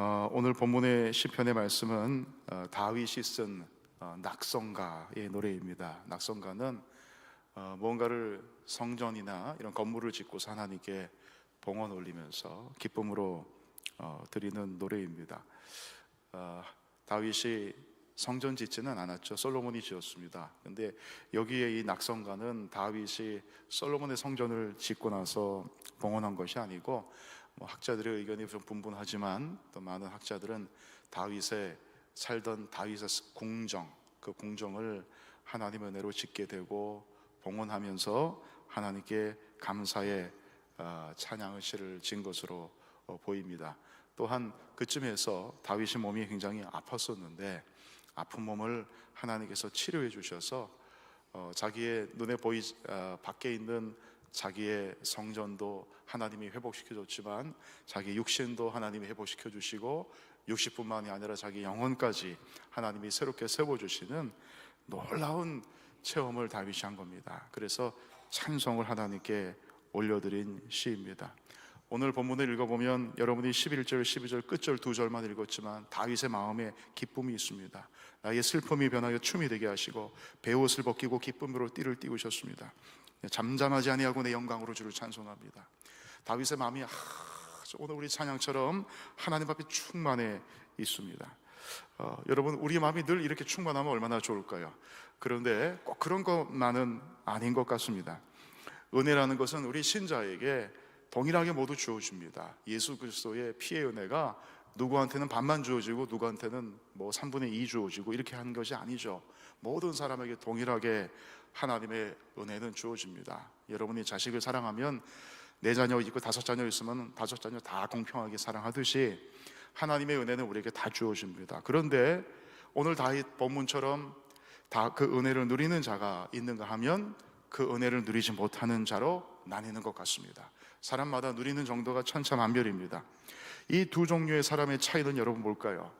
어, 오늘 본문의 시편의 말씀은 어, 다윗이 쓴 어, 낙성가의 노래입니다. 낙성가는 어, 무언가를 성전이나 이런 건물을 짓고서 하나님께 봉헌 올리면서 기쁨으로 어, 드리는 노래입니다. 어, 다윗이 성전 짓지는 않았죠. 솔로몬이 지었습니다. 근데 여기에 이 낙성가는 다윗이 솔로몬의 성전을 짓고 나서 봉헌한 것이 아니고 뭐 학자들의 의견이 좀 분분하지만 또 많은 학자들은 다윗의 살던 다윗의 궁정 그 궁정을 하나님의 은혜로 짓게 되고 봉헌하면서 하나님께 감사의 어, 찬양의 시를 진 것으로 어, 보입니다. 또한 그쯤에서 다윗의 몸이 굉장히 아팠었는데 아픈 몸을 하나님께서 치료해 주셔서 어, 자기의 눈에 보이 어, 밖에 있는 자기의 성전도 하나님이 회복시켜 줬지만 자기 육신도 하나님이 회복시켜 주시고 60뿐만이 아니라 자기 영혼까지 하나님이 새롭게 세워 주시는 놀라운 체험을 다윗이 한 겁니다. 그래서 찬송을 하나님께 올려드린 시입니다. 오늘 본문을 읽어보면 여러분이 11절, 12절 끝절 두 절만 읽었지만 다윗의 마음에 기쁨이 있습니다. 나의 슬픔이 변하여 춤이 되게 하시고 배옷을 벗기고 기쁨으로 띠를 띄우셨습니다. 잠잠하지 아니하고 내 영광으로 주를 찬송합니다. 다윗의 마음이 아, 오늘 우리 찬양처럼 하나님 앞에 충만해 있습니다. 어, 여러분 우리 마음이 늘 이렇게 충만하면 얼마나 좋을까요? 그런데 꼭 그런 것만은 아닌 것 같습니다. 은혜라는 것은 우리 신자에게 동일하게 모두 주어집니다. 예수 그리스도의 피의 은혜가 누구한테는 반만 주어지고 누구한테는 뭐 3분의 2 주어지고 이렇게 하는 것이 아니죠. 모든 사람에게 동일하게 하나님의 은혜는 주어집니다. 여러분이 자식을 사랑하면 네 자녀 있고 다섯 자녀 있으면 다섯 자녀 다 공평하게 사랑하듯이 하나님의 은혜는 우리에게 다 주어집니다. 그런데 오늘 다윗 본문처럼 다 그 은혜를 누리는 자가 있는가 하면 그 은혜를 누리지 못하는 자로 나뉘는 것 같습니다. 사람마다 누리는 정도가 천차만별입니다. 이 두 종류의 사람의 차이는 여러분 뭘까요?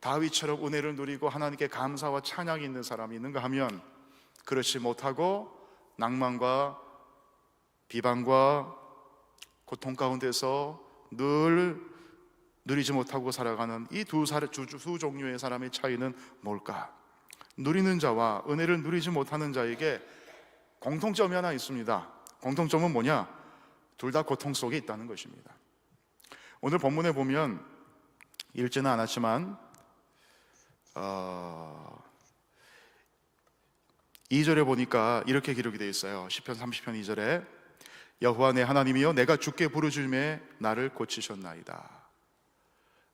다윗처럼 은혜를 누리고 하나님께 감사와 찬양이 있는 사람이 있는가 하면 그렇지 못하고 낭만과 비방과 고통 가운데서 늘 누리지 못하고 살아가는 이두 두 종류의 사람의 차이는 뭘까? 누리는 자와 은혜를 누리지 못하는 자에게 공통점이 하나 있습니다. 공통점은 뭐냐? 둘 다 고통 속에 있다는 것입니다. 오늘 본문에 보면 읽지는 않았지만 어, 2절에 보니까 이렇게 기록이 되어 있어요. 시편 30편 2절에 여호와 내 하나님이여 내가 주께 부르짖음에 나를 고치셨나이다.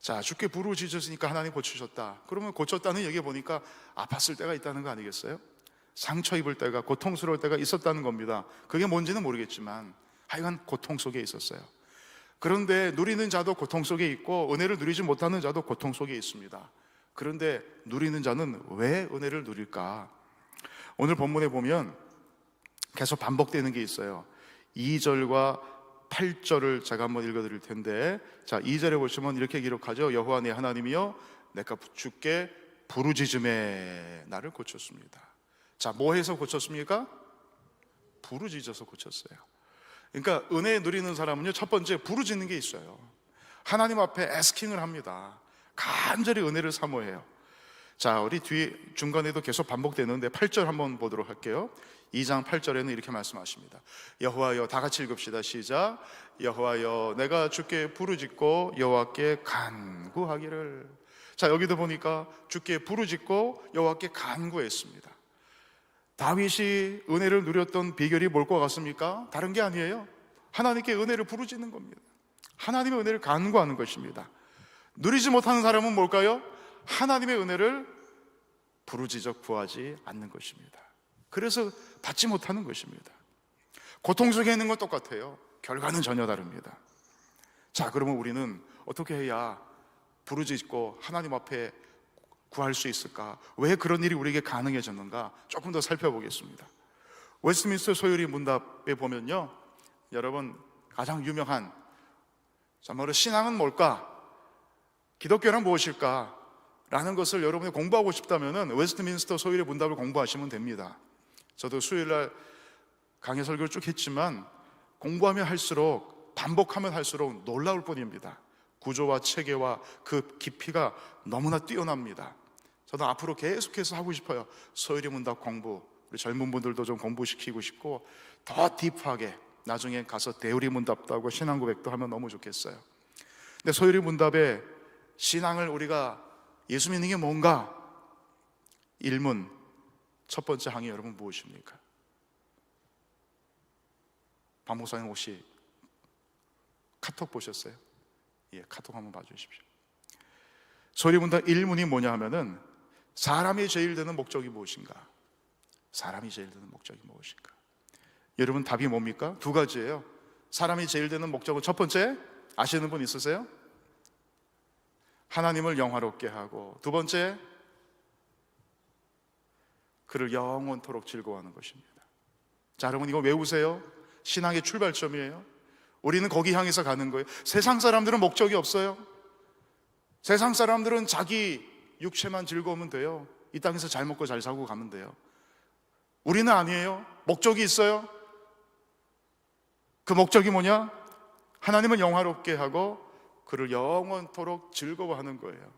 자, 주께 부르짖었으니까 하나님 고치셨다. 그러면 고쳤다는 얘기 보니까 아팠을 때가 있다는 거 아니겠어요? 상처 입을 때가 고통스러울 때가 있었다는 겁니다. 그게 뭔지는 모르겠지만 하여간 고통 속에 있었어요. 그런데 누리는 자도 고통 속에 있고 은혜를 누리지 못하는 자도 고통 속에 있습니다. 그런데 누리는 자는 왜 은혜를 누릴까? 오늘 본문에 보면 계속 반복되는 게 있어요. 2절과 8절을 제가 한번 읽어 드릴 텐데 자, 2절에 보시면 이렇게 기록하죠. 여호와 내 하나님이여 내가 주께 부르짖음에 나를 고쳤습니다. 자, 뭐 해서 고쳤습니까? 부르짖어서 고쳤어요. 그러니까 은혜 누리는 사람은요, 첫 번째 부르짖는 게 있어요. 하나님 앞에 에스킹을 합니다. 간절히 은혜를 사모해요. 자, 우리 뒤 중간에도 계속 반복되는데 8절 한번 보도록 할게요. 2장 8절에는 이렇게 말씀하십니다. 여호와여 다 같이 읽읍시다. 시작. 여호와여 내가 주께 부르짖고 여호와께 간구하기를. 자, 여기도 보니까 주께 부르짖고 여호와께 간구했습니다. 다윗이 은혜를 누렸던 비결이 뭘 것 같습니까? 다른 게 아니에요. 하나님께 은혜를 부르짖는 겁니다. 하나님의 은혜를 간구하는 것입니다. 누리지 못하는 사람은 뭘까요? 하나님의 은혜를 부르짖어 구하지 않는 것입니다. 그래서 받지 못하는 것입니다. 고통 속에 있는 건 똑같아요. 결과는 전혀 다릅니다. 자, 그러면 우리는 어떻게 해야 부르짖고 하나님 앞에 구할 수 있을까? 왜 그런 일이 우리에게 가능해졌는가? 조금 더 살펴보겠습니다. 웨스트민스터 소요리 문답에 보면요. 여러분, 가장 유명한 참말로 신앙은 뭘까? 기독교란 무엇일까? 라는 것을 여러분이 공부하고 싶다면 웨스트민스터 소요리 문답을 공부하시면 됩니다. 저도 수요일 날 강의 설교를 쭉 했지만 공부하면 할수록 반복하면 할수록 놀라울 뿐입니다. 구조와 체계와 그 깊이가 너무나 뛰어납니다. 저도 앞으로 계속해서 하고 싶어요. 소율이 문답 공부. 우리 젊은 분들도 좀 공부시키고 싶고 더 딥하게 나중에 가서 대우리 문답도 하고 신앙 고백도 하면 너무 좋겠어요. 근데 소율이 문답에 신앙을 우리가 예수 믿는 게 뭔가? 일문 첫 번째 항이 여러분 무엇입니까? 박 목사님 혹시 카톡 보셨어요? 예, 카톡 한번 봐주십시오. 소리 문답 1문이 뭐냐 하면은 사람이 제일 되는 목적이 무엇인가? 사람이 제일 되는 목적이 무엇인가? 여러분 답이 뭡니까? 두 가지예요. 사람이 제일 되는 목적은 첫 번째 아시는 분 있으세요? 하나님을 영화롭게 하고 두 번째 그를 영원토록 즐거워하는 것입니다. 자, 여러분 이거 외우세요. 신앙의 출발점이에요. 우리는 거기 향해서 가는 거예요. 세상 사람들은 목적이 없어요. 세상 사람들은 자기 육체만 즐거우면 돼요. 이 땅에서 잘 먹고 잘 사고 가면 돼요. 우리는 아니에요. 목적이 있어요. 그 목적이 뭐냐? 하나님을 영화롭게 하고 그를 영원토록 즐거워하는 거예요.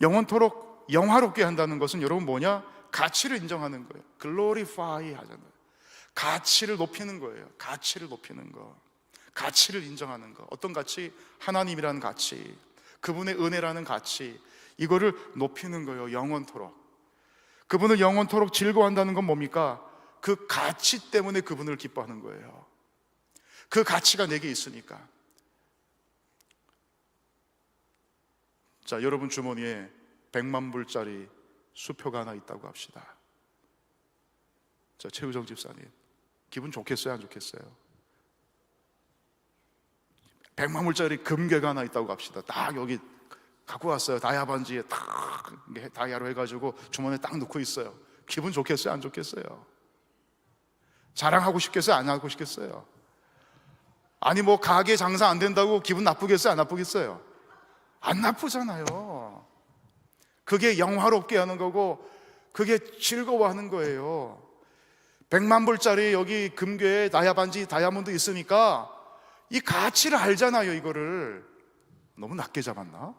영원토록 영화롭게 한다는 것은 여러분 뭐냐? 가치를 인정하는 거예요. 글로리파이 하잖아요. 가치를 높이는 거예요. 가치를 높이는 거. 가치를 인정하는 거. 어떤 가치? 하나님이라는 가치. 그분의 은혜라는 가치. 이거를 높이는 거예요. 영원토록. 그분을 영원토록 즐거워한다는 건 뭡니까? 그 가치 때문에 그분을 기뻐하는 거예요. 그 가치가 내게 있으니까. 자, 여러분 주머니에 100만 불짜리 수표가 하나 있다고 합시다. 자, 최우정 집사님. 기분 좋겠어요? 안 좋겠어요? 100만 불짜리 금괴가 하나 있다고 합시다. 딱 여기 갖고 왔어요. 다이아 반지에 딱 다이아로 해가지고 주머니에 딱 넣고 있어요. 기분 좋겠어요? 안 좋겠어요? 자랑하고 싶겠어요? 안 하고 싶겠어요? 아니 뭐 가게 장사 안 된다고 기분 나쁘겠어요? 안 나쁘겠어요? 안 나쁘잖아요. 그게 영화롭게 하는 거고 그게 즐거워하는 거예요. 100만 불짜리 여기 금괴에 다이아 반지 다이아몬드 있으니까 이 가치를 알잖아요, 이거를. 너무 낮게 잡았나?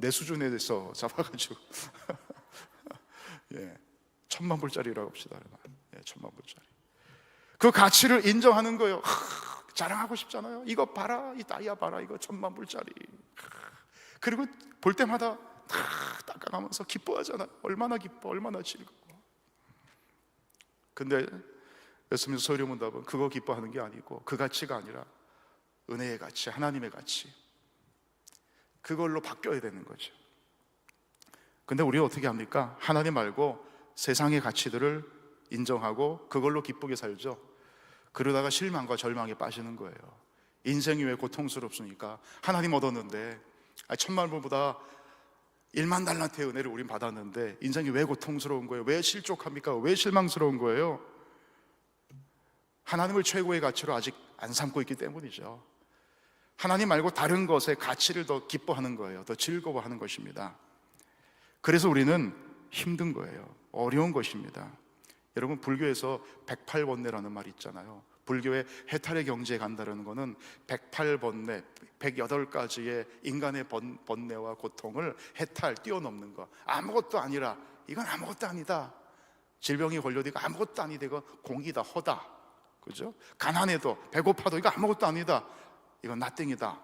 내 수준에 대해서 잡아가지고. 예. 천만 불짜리라고 합시다. 예, 천만 불짜리. 그 가치를 인정하는 거예요. 하, 자랑하고 싶잖아요. 이거 봐라, 이 다이아 봐라, 이거 천만 불짜리. 하, 그리고 볼 때마다 다 닦아가면서 기뻐하잖아요. 얼마나 기뻐, 얼마나 즐거워. 근데 예수님 소리문 답은 그거 기뻐하는 게 아니고 그 가치가 아니라 은혜의 가치, 하나님의 가치. 그걸로 바뀌어야 되는 거죠. 근데 우리가 어떻게 합니까? 하나님 말고 세상의 가치들을 인정하고 그걸로 기쁘게 살죠. 그러다가 실망과 절망에 빠지는 거예요. 인생이 왜 고통스럽습니까? 하나님 얻었는데 천만 불보다 1만 달란트의 은혜를 우린 받았는데 인생이 왜 고통스러운 거예요? 왜 실족합니까? 왜 실망스러운 거예요? 하나님을 최고의 가치로 아직 안 삼고 있기 때문이죠. 하나님 말고 다른 것의 가치를 더 기뻐하는 거예요. 더 즐거워하는 것입니다. 그래서 우리는 힘든 거예요. 어려운 것입니다. 여러분 불교에서 108번뇌라는 말이 있잖아요. 불교의 해탈의 경지에 간다는 것은 108번뇌, 108가지의 인간의 번, 번뇌와 고통을 해탈, 뛰어넘는 것. 아무것도 아니라 이건 아무것도 아니다. 질병이 걸려도 이거 아무것도 아니다. 이거 공기다, 허다. 그죠? 가난해도 배고파도 이거 아무것도 아니다. 이건 나땡이다.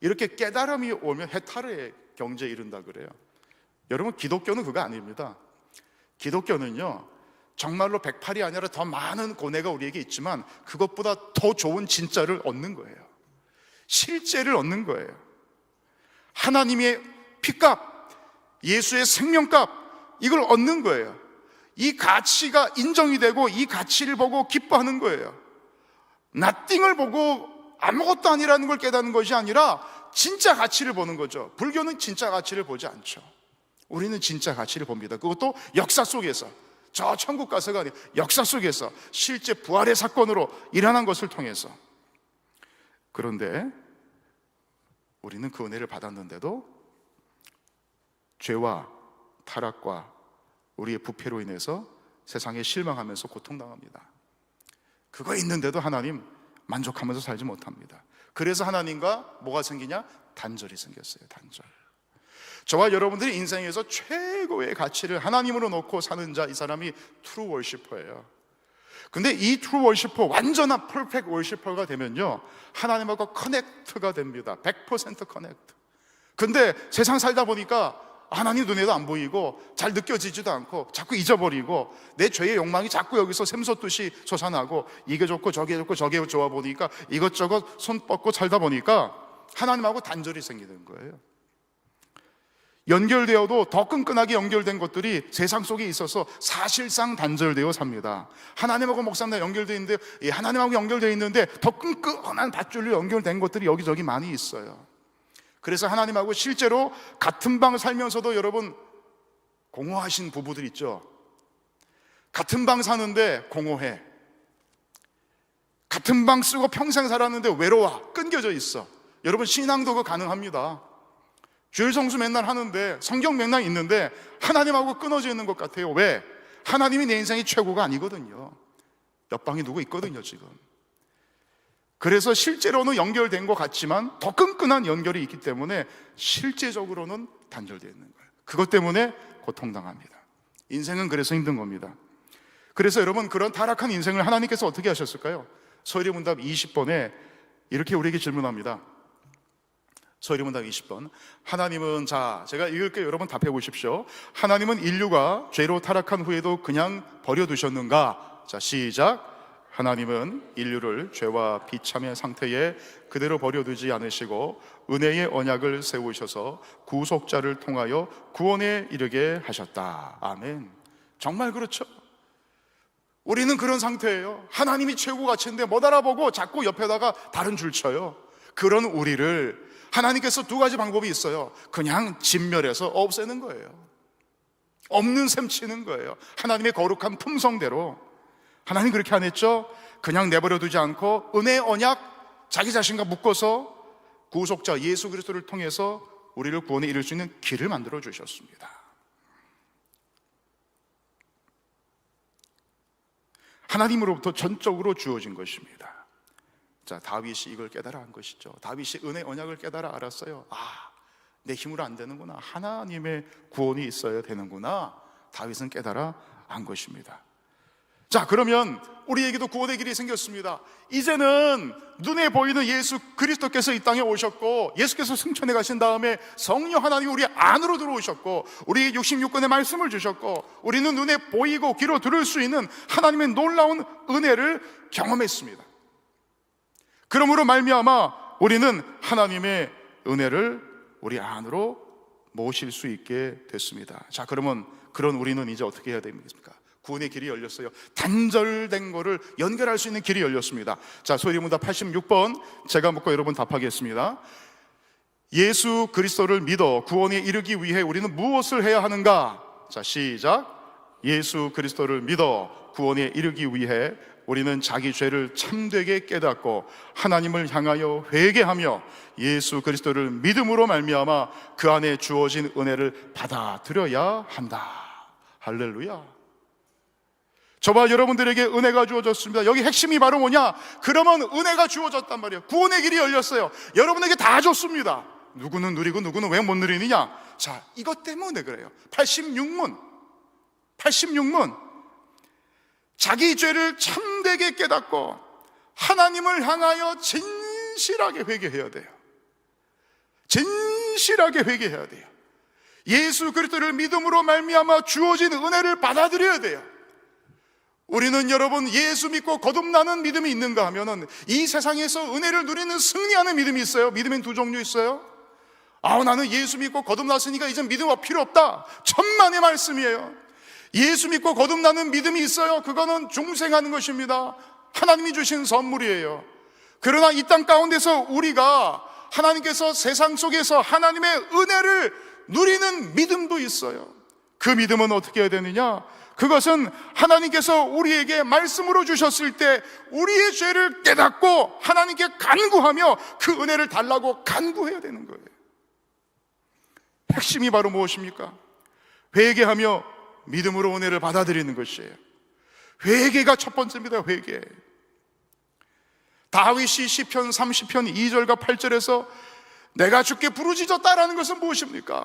이렇게 깨달음이 오면 해탈의 경지에 이른다 그래요. 여러분 기독교는 그거 아닙니다. 기독교는요. 정말로 108이 아니라 더 많은 고뇌가 우리에게 있지만 그것보다 더 좋은 진짜를 얻는 거예요. 실제를 얻는 거예요. 하나님의 피값, 예수의 생명값, 이걸 얻는 거예요. 이 가치가 인정이 되고 이 가치를 보고 기뻐하는 거예요. 나띵을 보고 아무것도 아니라는 걸 깨닫는 것이 아니라 진짜 가치를 보는 거죠. 불교는 진짜 가치를 보지 않죠. 우리는 진짜 가치를 봅니다. 그것도 역사 속에서. 저 천국 가서가 아니라 역사 속에서 실제 부활의 사건으로 일어난 것을 통해서 그런데 우리는 그 은혜를 받았는데도 죄와 타락과 우리의 부패로 인해서 세상에 실망하면서 고통당합니다. 그거 있는데도 하나님 만족하면서 살지 못합니다. 그래서 하나님과 뭐가 생기냐? 단절이 생겼어요. 단절. 저와 여러분들이 인생에서 최고의 가치를 하나님으로 놓고 사는 자, 이 사람이 트루 월시퍼예요. 근데 이 트루 월시퍼, 완전한 퍼펙트 월시퍼가 되면요. 하나님하고 커넥트가 됩니다. 100% 커넥트. 근데 세상 살다 보니까 하나님 눈에도 안 보이고 잘 느껴지지도 않고 자꾸 잊어버리고 내 죄의 욕망이 자꾸 여기서 샘솟듯이 솟아나고 이게 좋고 저게 좋고 저게 좋아 보니까 이것저것 손 뻗고 살다 보니까 하나님하고 단절이 생기는 거예요. 연결되어도 더 끈끈하게 연결된 것들이 세상 속에 있어서 사실상 단절되어 삽니다. 하나님하고 목사님 연결되어 있는데, 예, 하나님하고 연결되어 있는데 더 끈끈한 밧줄로 연결된 것들이 여기저기 많이 있어요. 그래서 하나님하고 실제로 같은 방 살면서도 여러분 공허하신 부부들 있죠. 같은 방 사는데 공허해. 같은 방 쓰고 평생 살았는데 외로워. 끊겨져 있어. 여러분 신앙도 그 가능합니다. 주일 성수 맨날 하는데 성경 맨날 있는데 하나님하고 끊어져 있는 것 같아요. 왜? 하나님이 내 인생의 최고가 아니거든요. 옆방에 누구 있거든요, 지금. 그래서 실제로는 연결된 것 같지만 더 끈끈한 연결이 있기 때문에 실제적으로는 단절되어 있는 거예요. 그것 때문에 고통당합니다. 인생은 그래서 힘든 겁니다. 그래서 여러분 그런 타락한 인생을 하나님께서 어떻게 하셨을까요? 소리 문답 20번에 이렇게 우리에게 질문합니다. 소리 문답 20번. 하나님은 자, 제가 읽을게요. 여러분 답해 보십시오. 하나님은 인류가 죄로 타락한 후에도 그냥 버려두셨는가? 자, 시작. 하나님은 인류를 죄와 비참의 상태에 그대로 버려두지 않으시고 은혜의 언약을 세우셔서 구속자를 통하여 구원에 이르게 하셨다. 아멘. 정말 그렇죠. 우리는 그런 상태예요. 하나님이 최고 가치인데 못 알아보고 자꾸 옆에다가 다른 줄 쳐요. 그런 우리를 하나님께서 두 가지 방법이 있어요. 그냥 진멸해서 없애는 거예요. 없는 셈 치는 거예요. 하나님의 거룩한 품성대로. 하나님 그렇게 안 했죠? 그냥 내버려 두지 않고 은혜 언약 자기 자신과 묶어서 구속자 예수 그리스도를 통해서 우리를 구원에 이룰 수 있는 길을 만들어 주셨습니다. 하나님으로부터 전적으로 주어진 것입니다. 자, 다윗이 이걸 깨달아 한 것이죠. 다윗이 은혜 언약을 깨달아 알았어요. 아, 내 힘으로 안 되는구나. 하나님의 구원이 있어야 되는구나. 다윗은 깨달아 안 것입니다. 자, 그러면 우리에게도 구원의 길이 생겼습니다. 이제는 눈에 보이는 예수 그리스도께서 이 땅에 오셨고 예수께서 승천해 가신 다음에 성령 하나님이 우리 안으로 들어오셨고 우리 66권의 말씀을 주셨고 우리는 눈에 보이고 귀로 들을 수 있는 하나님의 놀라운 은혜를 경험했습니다. 그러므로 말미암아 우리는 하나님의 은혜를 우리 안으로 모실 수 있게 됐습니다. 자, 그러면 그런 우리는 이제 어떻게 해야 됩니까? 구원의 길이 열렸어요. 단절된 거를 연결할 수 있는 길이 열렸습니다. 자, 소리문답 86번 제가 묻고 여러분 답하겠습니다. 예수 그리스도를 믿어 구원에 이르기 위해 우리는 무엇을 해야 하는가? 자, 시작. 예수 그리스도를 믿어 구원에 이르기 위해 우리는 자기 죄를 참되게 깨닫고 하나님을 향하여 회개하며 예수 그리스도를 믿음으로 말미암아 그 안에 주어진 은혜를 받아들여야 한다. 할렐루야. 저와 여러분들에게 은혜가 주어졌습니다. 여기 핵심이 바로 뭐냐? 그러면 은혜가 주어졌단 말이에요. 구원의 길이 열렸어요. 여러분에게 다 줬습니다. 누구는 누리고 누구는 왜 못 누리느냐? 자, 이것 때문에 그래요. 86문. 86문. 자기 죄를 참되게 깨닫고 하나님을 향하여 진실하게 회개해야 돼요. 진실하게 회개해야 돼요. 예수 그리스도를 믿음으로 말미암아 주어진 은혜를 받아들여야 돼요. 우리는 여러분 예수 믿고 거듭나는 믿음이 있는가 하면은 이 세상에서 은혜를 누리는 승리하는 믿음이 있어요. 믿음엔 두 종류 있어요. 아우 나는 예수 믿고 거듭났으니까 이제 믿음 필요 없다. 천만의 말씀이에요. 예수 믿고 거듭나는 믿음이 있어요. 그거는 중생하는 것입니다. 하나님이 주신 선물이에요. 그러나 이 땅 가운데서 우리가 하나님께서 세상 속에서 하나님의 은혜를 누리는 믿음도 있어요. 그 믿음은 어떻게 해야 되느냐? 그것은 하나님께서 우리에게 말씀으로 주셨을 때 우리의 죄를 깨닫고 하나님께 간구하며 그 은혜를 달라고 간구해야 되는 거예요. 핵심이 바로 무엇입니까? 회개하며 믿음으로 은혜를 받아들이는 것이에요. 회개가 첫 번째입니다. 회개. 다윗이 시편 30편 2절과 8절에서 내가 주께 부르짖었다라는 것은 무엇입니까?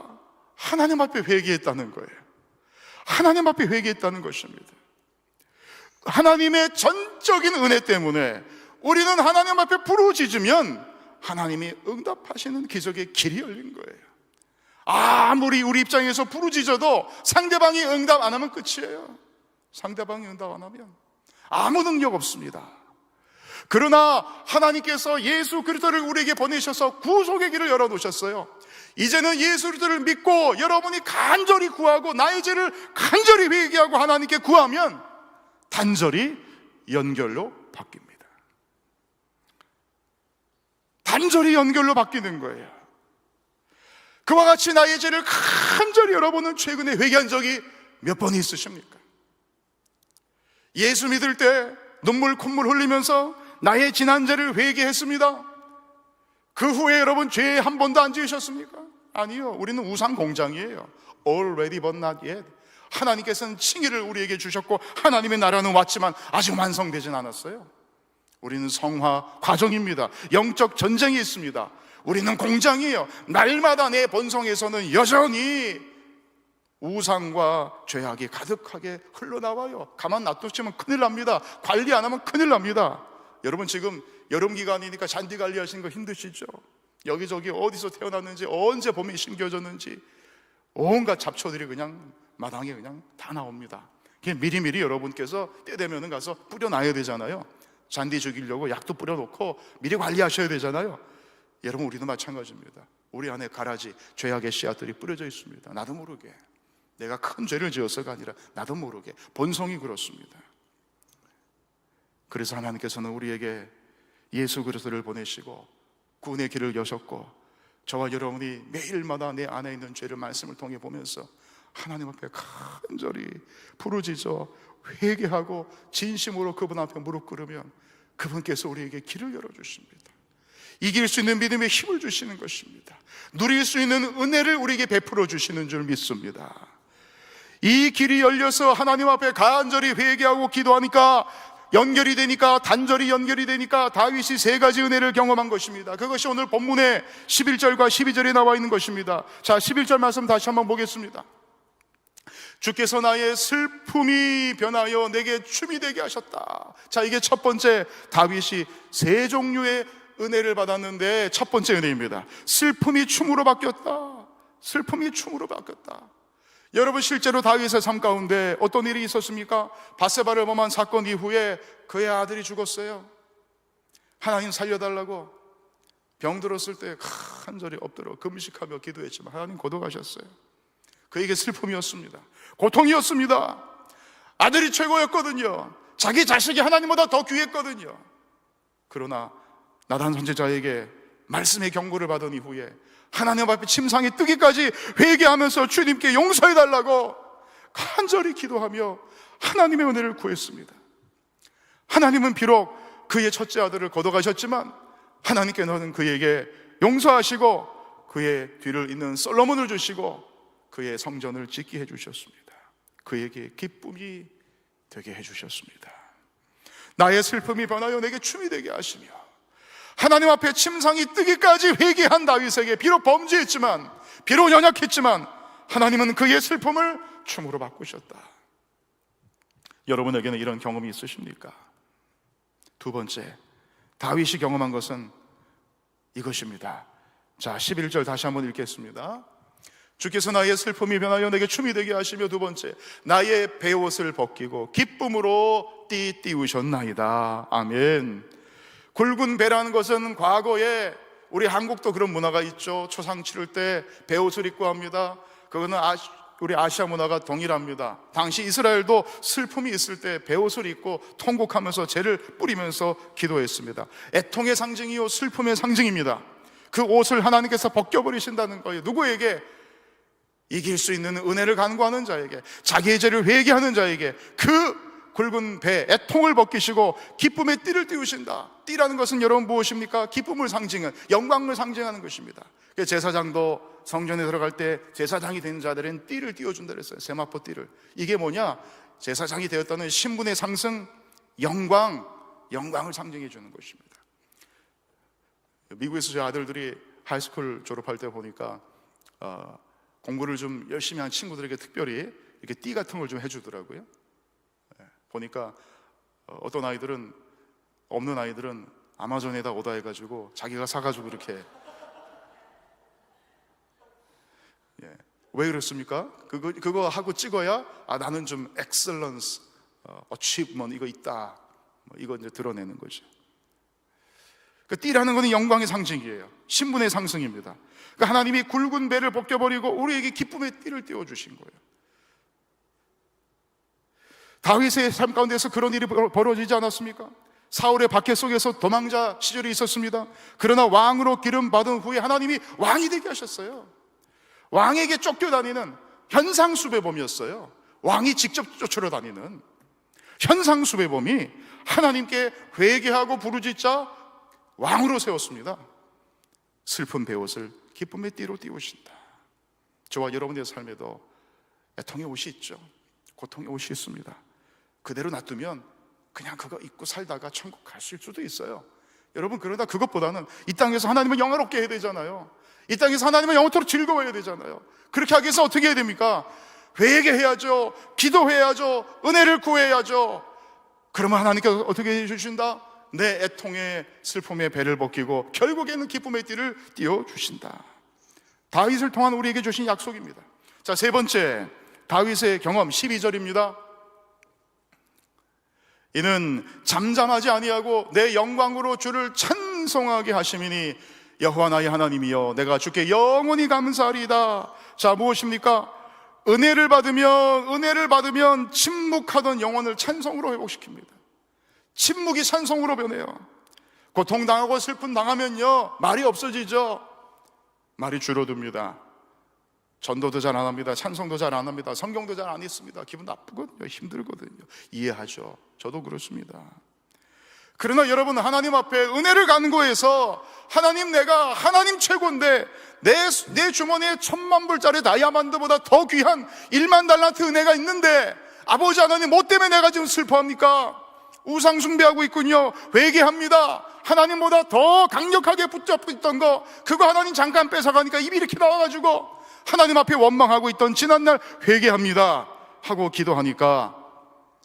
하나님 앞에 회개했다는 거예요. 하나님 앞에 회개했다는 것입니다. 하나님의 전적인 은혜 때문에 우리는 하나님 앞에 부르짖으면 하나님이 응답하시는 기적의 길이 열린 거예요. 아무리 우리 입장에서 부르짖어도 상대방이 응답 안 하면 끝이에요. 상대방이 응답 안 하면 아무 능력 없습니다. 그러나 하나님께서 예수 그리스도를 우리에게 보내셔서 구속의 길을 열어 놓으셨어요. 이제는 예수 그리스도를 믿고 여러분이 간절히 구하고 나의 죄를 간절히 회개하고 하나님께 구하면 단절이 연결로 바뀝니다. 단절이 연결로 바뀌는 거예요. 그와 같이 나의 죄를 간절히 여러분은 최근에 회개한 적이 몇 번 있으십니까? 예수 믿을 때 눈물 콧물 흘리면서 나의 지난 죄를 회개했습니다. 그 후에 여러분 죄 한 번도 안 지으셨습니까? 아니요. 우리는 우상 공장이에요. Already but not yet. 하나님께서는 칭의를 우리에게 주셨고 하나님의 나라는 왔지만 아직 완성되진 않았어요. 우리는 성화 과정입니다. 영적 전쟁이 있습니다. 우리는 공장이에요. 날마다 내 본성에서는 여전히 우상과 죄악이 가득하게 흘러나와요. 가만 놔두시면 큰일 납니다. 관리 안 하면 큰일 납니다. 여러분 지금 여름 기간이니까 잔디 관리하시는 거 힘드시죠? 여기저기 어디서 태어났는지 언제 봄이 심겨졌는지 온갖 잡초들이 그냥 마당에 그냥 다 나옵니다. 그게 미리미리 여러분께서 때 되면 가서 뿌려놔야 되잖아요. 잔디 죽이려고 약도 뿌려놓고 미리 관리하셔야 되잖아요. 여러분 우리도 마찬가지입니다. 우리 안에 가라지 죄악의 씨앗들이 뿌려져 있습니다. 나도 모르게 내가 큰 죄를 지어서가 아니라 나도 모르게 본성이 그렇습니다. 그래서 하나님께서는 우리에게 예수 그리스도를 보내시고 구원의 길을 여셨고 저와 여러분이 매일마다 내 안에 있는 죄를 말씀을 통해 보면서 하나님 앞에 간절히 부르짖어 회개하고 진심으로 그분 앞에 무릎 꿇으면 그분께서 우리에게 길을 열어 주십니다. 이길 수 있는 믿음의 힘을 주시는 것입니다. 누릴 수 있는 은혜를 우리에게 베풀어 주시는 줄 믿습니다. 이 길이 열려서 하나님 앞에 간절히 회개하고 기도하니까 연결이 되니까 단절이 연결이 되니까 다윗이 세 가지 은혜를 경험한 것입니다. 그것이 오늘 본문의 11절과 12절에 나와 있는 것입니다. 자, 11절 말씀 다시 한번 보겠습니다. 주께서 나의 슬픔이 변하여 내게 춤이 되게 하셨다. 자, 이게 첫 번째 다윗이 세 종류의 은혜를 받았는데 첫 번째 은혜입니다. 슬픔이 춤으로 바뀌었다. 슬픔이 춤으로 바뀌었다. 여러분 실제로 다윗의 삶 가운데 어떤 일이 있었습니까? 바세바를 범한 사건 이후에 그의 아들이 죽었어요. 하나님 살려달라고 병들었을 때 간절히 엎드려 금식하며 기도했지만 하나님 고독하셨어요. 그에게 슬픔이었습니다. 고통이었습니다. 아들이 최고였거든요. 자기 자식이 하나님보다 더 귀했거든요. 그러나 나단 선지자에게 말씀의 경고를 받은 이후에 하나님 앞에 침상이 뜨기까지 회개하면서 주님께 용서해 달라고 간절히 기도하며 하나님의 은혜를 구했습니다. 하나님은 비록 그의 첫째 아들을 걷어가셨지만 하나님께서는 그에게 용서하시고 그의 뒤를 잇는 솔로몬을 주시고 그의 성전을 짓게 해주셨습니다. 그에게 기쁨이 되게 해주셨습니다. 나의 슬픔이 변하여 내게 춤이 되게 하시며 하나님 앞에 침상이 뜨기까지 회개한 다윗에게 비록 범죄했지만 비록 연약했지만 하나님은 그의 슬픔을 춤으로 바꾸셨다. 여러분에게는 이런 경험이 있으십니까? 두 번째, 다윗이 경험한 것은 이것입니다. 자, 11절 다시 한번 읽겠습니다. 주께서 나의 슬픔이 변하여 내게 춤이 되게 하시며 두 번째, 나의 베옷을 벗기고 기쁨으로 띠 띠우셨나이다. 아멘. 굵은 배라는 것은 과거에 우리 한국도 그런 문화가 있죠. 초상 치를 때 배옷을 입고 합니다. 그거는 아시, 우리 아시아 문화가 동일합니다. 당시 이스라엘도 슬픔이 있을 때 배옷을 입고 통곡하면서 죄를 뿌리면서 기도했습니다. 애통의 상징이요 슬픔의 상징입니다. 그 옷을 하나님께서 벗겨버리신다는 거예요. 누구에게? 이길 수 있는 은혜를 간구하는 자에게, 자기의 죄를 회개하는 자에게 그 굵은 배, 애통을 벗기시고 기쁨의 띠를 띄우신다. 띠라는 것은 여러분 무엇입니까? 기쁨을 상징은 영광을 상징하는 것입니다. 제사장도 성전에 들어갈 때 제사장이 된 자들은 띠를 띄워준다 그랬어요. 세마포 띠를. 이게 뭐냐? 제사장이 되었다는 신분의 상승, 영광, 영광을 상징해 주는 것입니다. 미국에서 제 아들들이 하이스쿨 졸업할 때 보니까 어, 공부를 좀 열심히 한 친구들에게 특별히 이렇게 띠 같은 걸 좀 해주더라고요. 예, 보니까 어, 어떤 아이들은 없는 아이들은 아마존에다 오다 해가지고 자기가 사가지고 이렇게 예, 왜 그렇습니까? 그거 그거 하고 찍어야 아 나는 좀 엑셀런스, 어, 어치브먼 이거 있다. 뭐 이거 이제 드러내는 거죠. 그 띠라는 것은 영광의 상징이에요. 신분의 상승입니다. 그 하나님이 굵은 배를 벗겨버리고 우리에게 기쁨의 띠를 띄워주신 거예요. 다윗의 삶 가운데서 그런 일이 벌- 벌어지지 않았습니까? 사울의 박해 속에서 도망자 시절이 있었습니다. 그러나 왕으로 기름 받은 후에 하나님이 왕이 되게 하셨어요. 왕에게 쫓겨다니는 현상수배범이었어요. 왕이 직접 쫓으러 다니는 현상수배범이 하나님께 회개하고 부르짖자 왕으로 세웠습니다. 슬픈 배옷을 기쁨의 띠로 띄우신다. 저와 여러분의 삶에도 애통의 옷이 있죠. 고통의 옷이 있습니다. 그대로 놔두면 그냥 그거 입고 살다가 천국 가실 수도 있어요. 여러분 그러다 그것보다는 이 땅에서 하나님을 영화롭게 해야 되잖아요. 이 땅에서 하나님을 영원토록 즐거워해야 되잖아요. 그렇게 하기 위해서 어떻게 해야 됩니까? 회개해야죠. 기도해야죠. 은혜를 구해야죠. 그러면 하나님께서 어떻게 해주신다? 내 애통의 슬픔의 배를 벗기고 결국에는 기쁨의 띠를 띄워 주신다. 다윗을 통한 우리에게 주신 약속입니다. 자, 세 번째 다윗의 경험 12절입니다. 이는 잠잠하지 아니하고 내 영광으로 주를 찬송하게 하심이니 여호와 나의 하나님이여 내가 주께 영원히 감사하리이다. 자, 무엇입니까? 은혜를 받으면 은혜를 받으면 침묵하던 영혼을 찬송으로 회복시킵니다. 침묵이 찬송으로 변해요. 고통당하고 슬픔 당하면요 말이 없어지죠. 말이 줄어듭니다. 전도도 잘 안 합니다. 찬송도 잘 안 합니다. 성경도 잘 안 읽습니다. 기분 나쁘거든요. 힘들거든요. 이해하죠. 저도 그렇습니다. 그러나 여러분 하나님 앞에 은혜를 간구해서 하나님 내가 하나님 최고인데 내, 내 주머니에 천만 불짜리 다이아몬드보다 더 귀한 1만 달란트 은혜가 있는데 아버지 하나님 뭐 때문에 내가 지금 슬퍼합니까? 우상 숭배하고 있군요. 회개합니다. 하나님보다 더 강력하게 붙잡고 있던 거 그거 하나님 잠깐 뺏어가니까 입이 이렇게 나와가지고 하나님 앞에 원망하고 있던 지난날 회개합니다 하고 기도하니까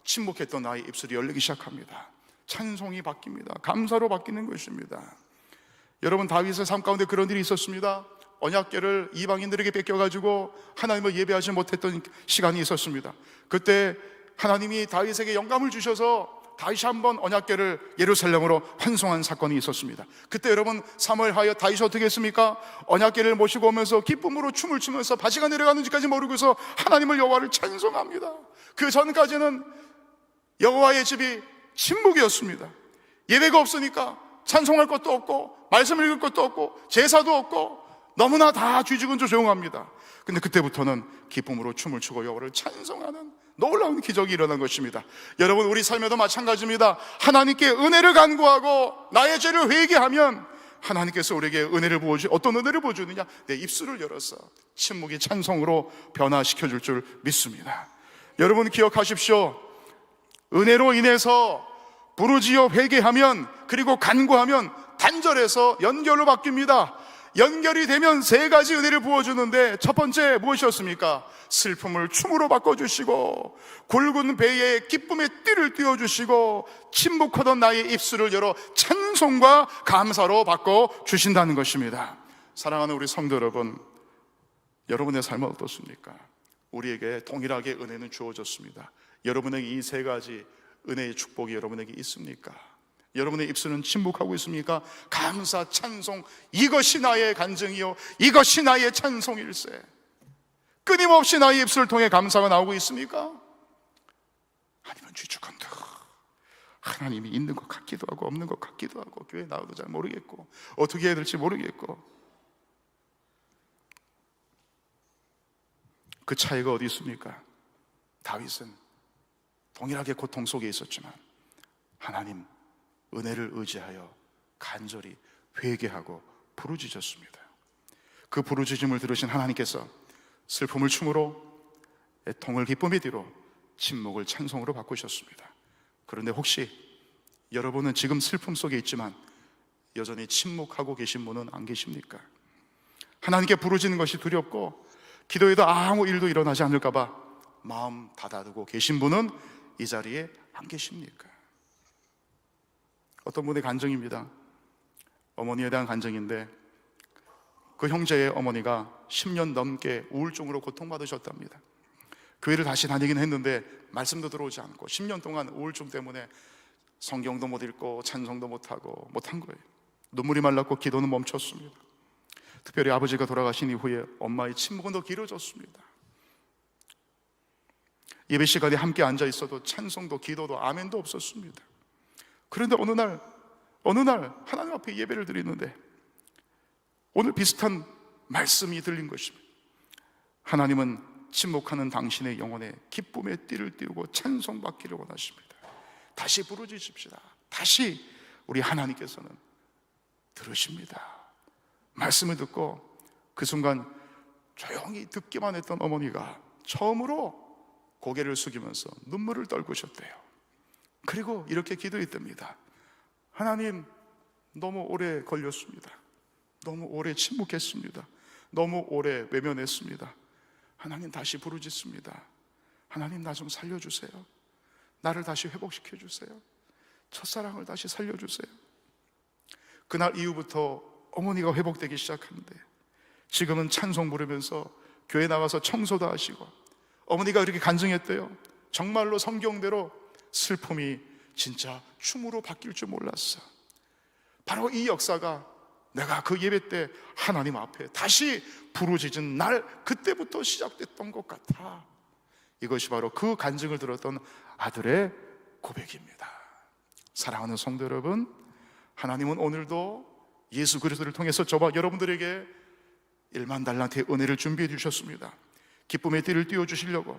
침묵했던 나의 입술이 열리기 시작합니다. 찬송이 바뀝니다. 감사로 바뀌는 것입니다. 여러분 다윗의 삶 가운데 그런 일이 있었습니다. 언약궤를 이방인들에게 뺏겨가지고 하나님을 예배하지 못했던 시간이 있었습니다. 그때 하나님이 다윗에게 영감을 주셔서 다시 한번 언약궤를 예루살렘으로 환송한 사건이 있었습니다. 그때 여러분 사무엘 하여 다윗이 어떻게 했습니까? 언약궤를 모시고 오면서 기쁨으로 춤을 추면서 바지가 내려가는지까지 모르고서 하나님을 여호와를 찬송합니다. 그 전까지는 여호와의 집이 침묵이었습니다. 예배가 없으니까 찬송할 것도 없고 말씀 읽을 것도 없고 제사도 없고 너무나 다 쥐죽은 조용합니다. 근데 그때부터는 기쁨으로 춤을 추고 여호와를 찬송하는 놀라운 기적이 일어난 것입니다. 여러분 우리 삶에도 마찬가지입니다. 하나님께 은혜를 간구하고 나의 죄를 회개하면 하나님께서 우리에게 은혜를 부어주 어떤 은혜를 부어주느냐 내 입술을 열어서 침묵이 찬송으로 변화시켜 줄 줄 믿습니다. 여러분 기억하십시오. 은혜로 인해서 부르지어 회개하면 그리고 간구하면 단절해서 연결로 바뀝니다. 연결이 되면 세 가지 은혜를 부어주는데 첫 번째 무엇이었습니까? 슬픔을 춤으로 바꿔주시고 굵은 배에 기쁨의 띠를 띄워주시고 침묵하던 나의 입술을 열어 찬송과 감사로 바꿔주신다는 것입니다. 사랑하는 우리 성도 여러분, 여러분의 삶은 어떻습니까? 우리에게 동일하게 은혜는 주어졌습니다. 여러분에게 이 세 가지 은혜의 축복이 여러분에게 있습니까? 여러분의 입술은 침묵하고 있습니까? 감사, 찬송, 이것이 나의 간증이요. 이것이 나의 찬송일세. 끊임없이 나의 입술을 통해 감사가 나오고 있습니까? 아니면 쥐죽한다. 하나님이 있는 것 같기도 하고 없는 것 같기도 하고 교회 나와도 잘 모르겠고 어떻게 해야 될지 모르겠고 그 차이가 어디 있습니까? 다윗은 동일하게 고통 속에 있었지만 하나님 은혜를 의지하여 간절히 회개하고 부르짖었습니다. 그 부르짖음을 들으신 하나님께서 슬픔을 춤으로 애통을 기쁨의 뒤로 침묵을 찬송으로 바꾸셨습니다. 그런데 혹시 여러분은 지금 슬픔 속에 있지만 여전히 침묵하고 계신 분은 안 계십니까? 하나님께 부르짖는 것이 두렵고 기도에도 아무 일도 일어나지 않을까봐 마음 닫아두고 계신 분은 이 자리에 안 계십니까? 어떤 분의 간증입니다. 어머니에 대한 간증인데 그 형제의 어머니가 10년 넘게 우울증으로 고통받으셨답니다. 교회를 다시 다니긴 했는데 말씀도 들어오지 않고 10년 동안 우울증 때문에 성경도 못 읽고 찬송도 못 하고 못한 거예요. 눈물이 말랐고 기도는 멈췄습니다. 특별히 아버지가 돌아가신 이후에 엄마의 침묵은 더 길어졌습니다. 예배 시간에 함께 앉아 있어도 찬송도 기도도 아멘도 없었습니다. 그런데 어느 날 어느 날 하나님 앞에 예배를 드리는데 오늘 비슷한 말씀이 들린 것입니다. 하나님은 침묵하는 당신의 영혼에 기쁨의 띠를 띄우고 찬송받기를 원하십니다. 다시 부르짖읍시다. 다시 우리 하나님께서는 들으십니다. 말씀을 듣고 그 순간 조용히 듣기만 했던 어머니가 처음으로 고개를 숙이면서 눈물을 떨구셨대요. 그리고 이렇게 기도했답니다. 하나님, 너무 오래 걸렸습니다. 너무 오래 침묵했습니다. 너무 오래 외면했습니다. 하나님 다시 부르짖습니다. 하나님 나 좀 살려주세요. 나를 다시 회복시켜 주세요. 첫사랑을 다시 살려주세요. 그날 이후부터 어머니가 회복되기 시작하는데 지금은 찬송 부르면서 교회 나가서 청소도 하시고 어머니가 그렇게 간증했대요. 정말로 성경대로 슬픔이 진짜 춤으로 바뀔 줄 몰랐어. 바로 이 역사가 내가 그 예배 때 하나님 앞에 다시 부르짖은 날 그때부터 시작됐던 것 같아. 이것이 바로 그 간증을 들었던 아들의 고백입니다. 사랑하는 성도 여러분, 하나님은 오늘도 예수 그리스도를 통해서 저와 여러분들에게 1만 달란트의 은혜를 준비해 주셨습니다. 기쁨의 띠를 띄워 주시려고.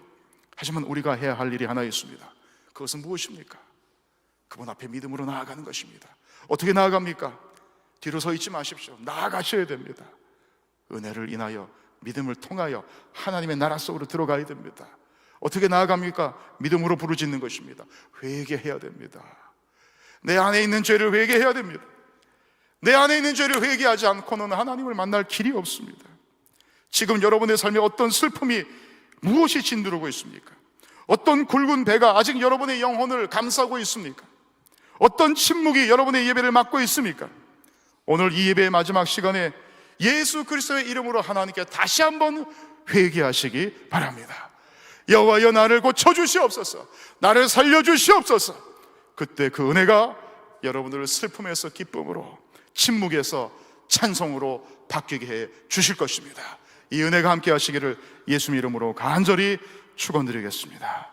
하지만 우리가 해야 할 일이 하나 있습니다. 그것은 무엇입니까? 그분 앞에 믿음으로 나아가는 것입니다. 어떻게 나아갑니까? 뒤로 서 있지 마십시오. 나아가셔야 됩니다. 은혜를 인하여 믿음을 통하여 하나님의 나라 속으로 들어가야 됩니다. 어떻게 나아갑니까? 믿음으로 부르짖는 것입니다. 회개해야 됩니다. 내 안에 있는 죄를 회개해야 됩니다. 내 안에 있는 죄를 회개하지 않고는 하나님을 만날 길이 없습니다. 지금 여러분의 삶에 어떤 슬픔이 무엇이 진두르고 있습니까? 어떤 굵은 배가 아직 여러분의 영혼을 감싸고 있습니까? 어떤 침묵이 여러분의 예배를 막고 있습니까? 오늘 이 예배의 마지막 시간에 예수 그리스도의 이름으로 하나님께 다시 한번 회개하시기 바랍니다. 여호와여 나를 고쳐 주시옵소서. 나를 살려 주시옵소서. 그때 그 은혜가 여러분들을 슬픔에서 기쁨으로 침묵에서 찬송으로 바뀌게 해 주실 것입니다. 이 은혜가 함께 하시기를 예수 이름으로 간절히 축원드리겠습니다.